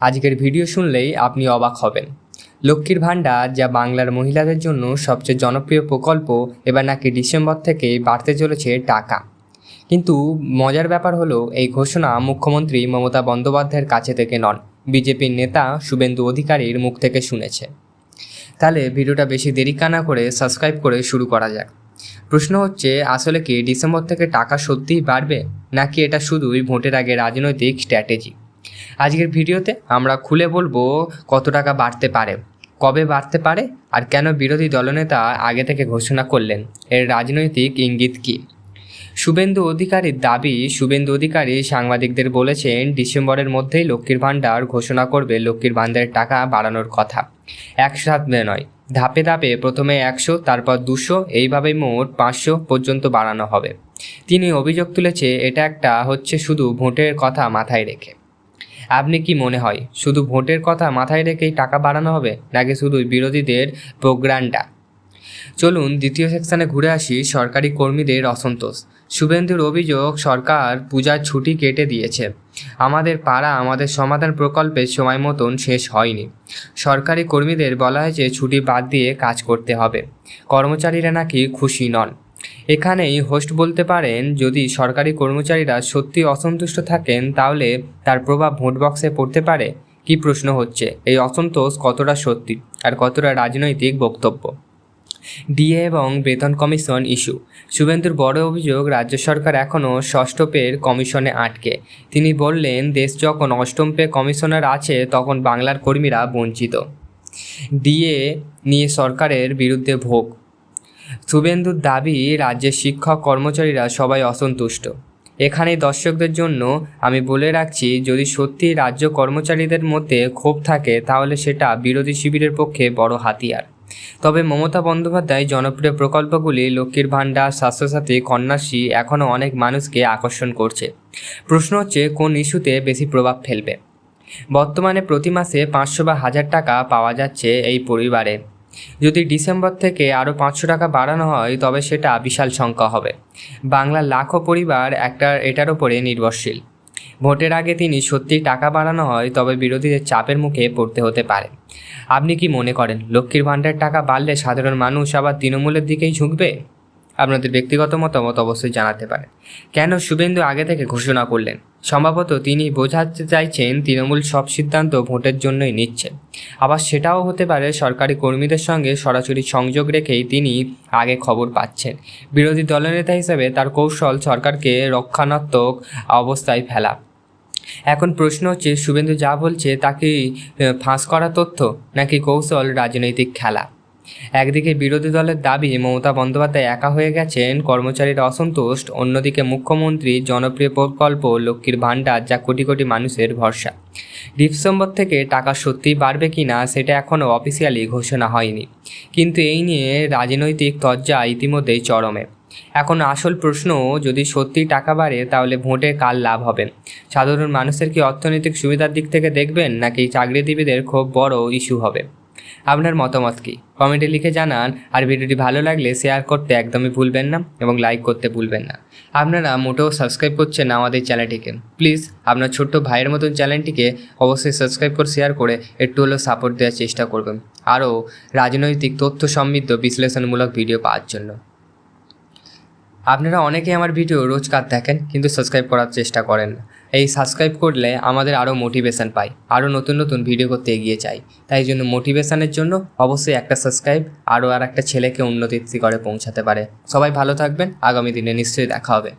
আজকের ভিডিও শুনলেই আপনি অবাক হবেন। লক্ষ্মীর ভাণ্ডার, যা বাংলার মহিলাদের জন্য সবচেয়ে জনপ্রিয় প্রকল্প, এবার নাকি ডিসেম্বর থেকে বাড়তে চলেছে টাকা। কিন্তু মজার ব্যাপার হলো, এই ঘোষণা মুখ্যমন্ত্রী মমতা বন্দ্যোপাধ্যায়ের কাছে থেকে নন, বিজেপির নেতা শুভেন্দু অধিকারীর মুখ থেকে শুনেছে। তাহলে ভিডিওটা বেশি দেরি কানা করে সাবস্ক্রাইব করে শুরু করা যাক। প্রশ্ন হচ্ছে, আসলে কি ডিসেম্বর থেকে টাকা সত্যিই বাড়বে? নাকি এটা শুধুই ভোটের আগে রাজনৈতিক স্ট্র্যাটেজি? আজকের ভিডিওতে আমরা খুলে বলব কত টাকা বাড়তে পারে, কবে বাড়তে পারে আর কেন বিরোধী দলনেতা আগে থেকে ঘোষণা করলেন, এর রাজনৈতিক ইঙ্গিত কী? শুভেন্দু অধিকারীর দাবি, শুভেন্দু অধিকারী সাংবাদিকদের বলেছেন, ডিসেম্বরের মধ্যেই লক্ষ্মীর ভাণ্ডার ঘোষণা করবে লক্ষ্মীর ভাণ্ডারের টাকা বাড়ানোর কথা। একসাথে নয়, ধাপে ধাপে প্রথমে একশো, তারপর দুশো, এইভাবেই মোট পাঁচশো পর্যন্ত বাড়ানো হবে। তিনি অভিযোগ তুলেছে, এটা একটা হচ্ছে শুধু ভোটের কথা মাথায় রেখে। আপনি কি মনে হয়, শুধু ভোটের কথা মাথায় রেখেই টাকা বাড়ানো হবে, নাকি শুধু বিরোধীদের প্রোগ্রামটা? চলুন দ্বিতীয় সেকশনে ঘুরে আসি সরকারি কর্মীদের অসন্তোষ। শুভেন্দুর অভিযোগ, সরকার পূজার ছুটি কেটে দিয়েছে। আমাদের পাড়া, আমাদের সমাধান প্রকল্পের সময় মতন শেষ হয়নি। সরকারি কর্মীদের বলা হয়েছে ছুটি বাদ দিয়ে কাজ করতে হবে। কর্মচারীরা নাকি খুশি নন। এখানেই হোস্ট বলতে পারেন, যদি সরকারি কর্মচারীরা সত্যি অসন্তুষ্ট থাকেন, তাহলে তার প্রভাব ভোট বক্সে পড়তে পারে। কি প্রশ্ন হচ্ছে? এই অসন্তোষ কতটা সত্যি? আর কতটা রাজনৈতিক বক্তব্য? ডিএ এবং বেতন কমিশন ইস্যু। শুভেন্দুর বড় অভিযোগ, রাজ্য সরকার এখনও ষষ্ঠ পের কমিশনে আটকে। তিনি বললেন, দেশ যখন অষ্টম পে কমিশনার আছে, তখন বাংলার কর্মীরা বঞ্চিত। ডিএ নিয়ে সরকারের বিরুদ্ধে ভোগ। শুভেন্দুর দাবি, রাজ্যের শিক্ষক কর্মচারীরা সবাই অসন্তুষ্ট। এখানে দর্শকদের জন্য আমি বলে রাখছি, যদি সত্যি রাজ্য কর্মচারীদের মধ্যে ক্ষোভ থাকে, তাহলে সেটা বিরোধী শিবিরের পক্ষে বড় হাতিয়ার। তবে মমতা বন্দ্যোপাধ্যায় জনপ্রিয় প্রকল্পগুলি লক্ষ্মীর ভাণ্ডার, স্বাস্থ্যসাথী, কন্যাশ্রী এখনও অনেক মানুষকে আকর্ষণ করছে। প্রশ্ন হচ্ছে, কোন ইস্যুতে বেশি প্রভাব ফেলবে? বর্তমানে প্রতি মাসে পাঁচশো বা হাজার টাকা পাওয়া যাচ্ছে এই পরিবারে। যদি ডিসেম্বর থেকে আরও পাঁচশো টাকা বাড়ানো হয়, তবে সেটা বিশাল সংখ্যা হবে। বাংলার লাখো পরিবার একটা এটার ওপরে নির্ভরশীল। ভোটের আগে তিনি সত্যি টাকা বাড়ানো হয়, তবে বিরোধীদের চাপের মুখে পড়তে হতে পারে। আপনি কি মনে করেন, লক্ষ্মীর ভাণ্ডার টাকা বাড়লে সাধারণ মানুষ আবার তৃণমূলের দিকেই ঝুঁকবে? আপনাদের ব্যক্তিগত মতামত অবশ্যই জানাতে পারেন। কেন শুভেন্দু আগে থেকে ঘোষণা করলেন? সম্ভবত তিনি বোঝাতে চাইছেন, তৃণমূল সব সিদ্ধান্ত ভোটের জন্যই নিচ্ছে আবার সেটাও হতে পারে সরকারি কর্মীদের সঙ্গে সরাসরি সংযোগ রেখেই তিনি আগে খবর পাচ্ছেন। বিরোধী দলনেতা হিসেবে তার কৌশল সরকারকে রক্ষণাত্মক অবস্থায় ফেলা। এখন প্রশ্ন হচ্ছে, শুভেন্দু যা বলছে তাকে ফাঁস করা তথ্য নাকি কৌশল রাজনৈতিক খেলা? একদিকে বিরোধী দলের দাবি মমতা বন্দ্যোপাধ্যায় একা হয়ে গেছেন, কর্মচারীরা অসন্তুষ্ট, অন্যদিকে মুখ্যমন্ত্রী জনপ্রিয় প্রকল্প লক্ষ্মীর ভাণ্ডার যা কোটি কোটি মানুষের ভরসা। ডিসেম্বর থেকে টাকা সত্যিই বাড়বে কি না সেটা এখনও অফিসিয়ালি ঘোষণা হয়নি। কিন্তু এই নিয়ে রাজনৈতিক তজ্জা ইতিমধ্যেই চরমে। এখন আসল প্রশ্ন, যদি সত্যি টাকা বাড়ে, তাহলে ভোটে কার লাভ হবে? সাধারণ মানুষের কি অর্থনৈতিক সুবিধার দিক থেকে দেখবেন, নাকি চাকরিজীবীদের খুব বড় ইস্যু হবে? আপনার মতামত কী? কমেন্টে লিখে জানান, আর ভিডিওটি ভালো লাগলে শেয়ার করতে একদমই ভুলবেন না এবং লাইক করতে ভুলবেন না। আপনারা মোটেও সাবস্ক্রাইব করছেন আমাদের চ্যানেলটিকে প্লিজ আপনার ছোট্ট ভাইয়ের মতন চ্যানেলটিকে অবশ্যই সাবস্ক্রাইব করে শেয়ার করে একটু হলেও সাপোর্ট দেওয়ার চেষ্টা করবেন। আরও রাজনৈতিক তথ্য সমৃদ্ধ বিশ্লেষণমূলক ভিডিও পাওয়ার জন্য। আপনারা অনেকেই আমার ভিডিও রোজকার দেখেন, কিন্তু সাবস্ক্রাইব করার চেষ্টা করেন না। এই সাবস্ক্রাইব করলে আমাদের আরও মোটিভেশান পাই আরও নতুন নতুন ভিডিও করতে এগিয়ে চাই তাই জন্য মোটিভেশানের জন্য অবশ্যই একটা সাবস্ক্রাইব আরও আর একটা ছেলেকে উন্নতির শিখরে পৌঁছাতে পারে। সবাই ভালো থাকবেন, আগামী দিনে নিশ্চয়ই দেখা হবে।